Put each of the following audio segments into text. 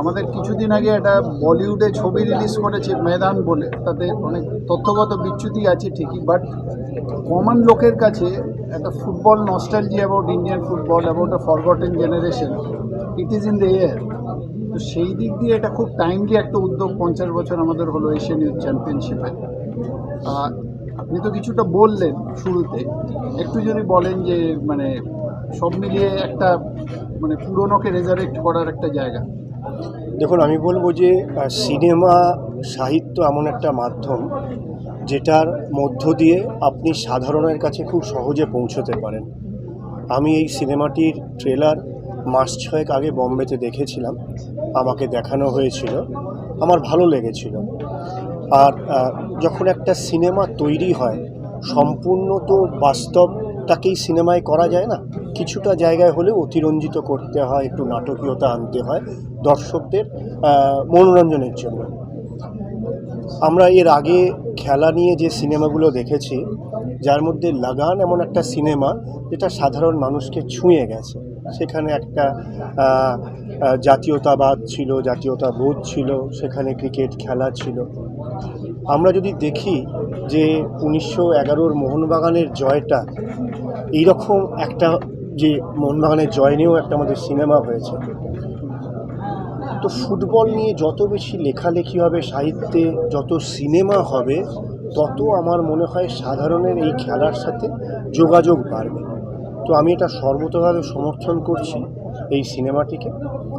আমাদের কিছুদিন আগে একটা বলিউডে ছবি রিলিজ করেছে মেদান বলে। তাতে অনেক তথ্যগত বিচ্যুতি আছে ঠিকই, বাট কমন লোকের কাছে একটা football nostalgia about Indian football about a forgotten generation it is in the air তো সেই দিক দিয়ে এটা খুব টাইমলি একটা উদ্যোগ পঞ্চাশ বছর আমাদের হলো এশিয়ান ইউথ চ্যাম্পিয়নশিপে আপনি তো কিছুটা বললেন শুরুতে, একটু যদি বলেন যে মানে সব মিলিয়ে একটা মানে পুরনোকে রেজারেক্ট করার একটা জায়গা। দেখুন, আমি বলব যে সিনেমা সাহিত্য এমন একটা মাধ্যম যেটার মধ্য দিয়ে আপনি সাধারণের কাছে খুব সহজে পৌঁছতে পারেন। আমি এই সিনেমাটির ট্রেলার মাস ছয়েক আগে বম্বেতে দেখেছিলাম। আমাকে দেখানো হয়েছিল। আমার ভালো লেগেছিল। আর যখন একটা সিনেমা তৈরি হয়, সম্পূর্ণ তো বাস্তবটাকেই সিনেমায় করা যায় না। কিছুটা জায়গায় হলেও অতিরঞ্জিত করতে হয়, একটু নাটকীয়তা আনতে হয় দর্শকদের মনোরঞ্জনের জন্য। আমরা এর আগে খেলা নিয়ে যে সিনেমাগুলো দেখেছি, যার মধ্যে লাগান এমন একটা সিনেমা, যেটা সাধারণ মানুষকে ছুঁয়ে গেছে। সেখানে একটা জাতীয়তাবাদ ছিল, জাতীয়তাবোধ ছিল, সেখানে ক্রিকেট খেলা ছিল। আমরা যদি দেখি যে উনিশশো এগারোর মোহনবাগানের জয়টা, এইরকম একটা যে মোহনবাগানের জয় নিয়েও একটা আমাদের সিনেমা হয়েছে। তো ফুটবল নিয়ে যত বেশি লেখালেখি হবে, সাহিত্যে যত সিনেমা হবে, তত আমার মনে হয় সাধারণের এই খেলার সাথে যোগাযোগ বাড়বে। তো আমি এটা সর্বতভাবে সমর্থন করছি। এই সিনেমাটিকে?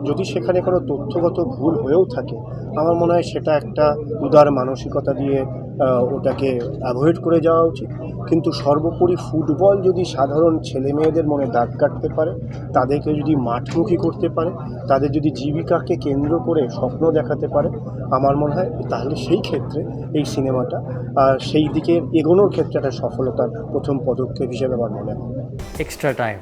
যদি সেখানে কোনো তথ্যগত ভুল হয়েও থাকে, আমার মনে হয় সেটা একটা উদার মানসিকতা দিয়ে ওটাকে অ্যাভয়েড করে যাওয়া উচিত। কিন্তু সর্বোপরি ফুটবল যদি সাধারণ ছেলে মেয়েদের মনে দাগ কাটতে পারে, তাদেরকে যদি মাঠমুখী করতে পারে, তাদের যদি জীবিকাকে কেন্দ্র করে স্বপ্ন দেখাতে পারে, আমার মনে হয় তাহলে সেই ক্ষেত্রে এই সিনেমাটা সেই দিকে এগোনোর ক্ষেত্রে একটা সফলতার প্রথম পদক্ষেপ হিসেবে আমার মনে হয়। Extra time.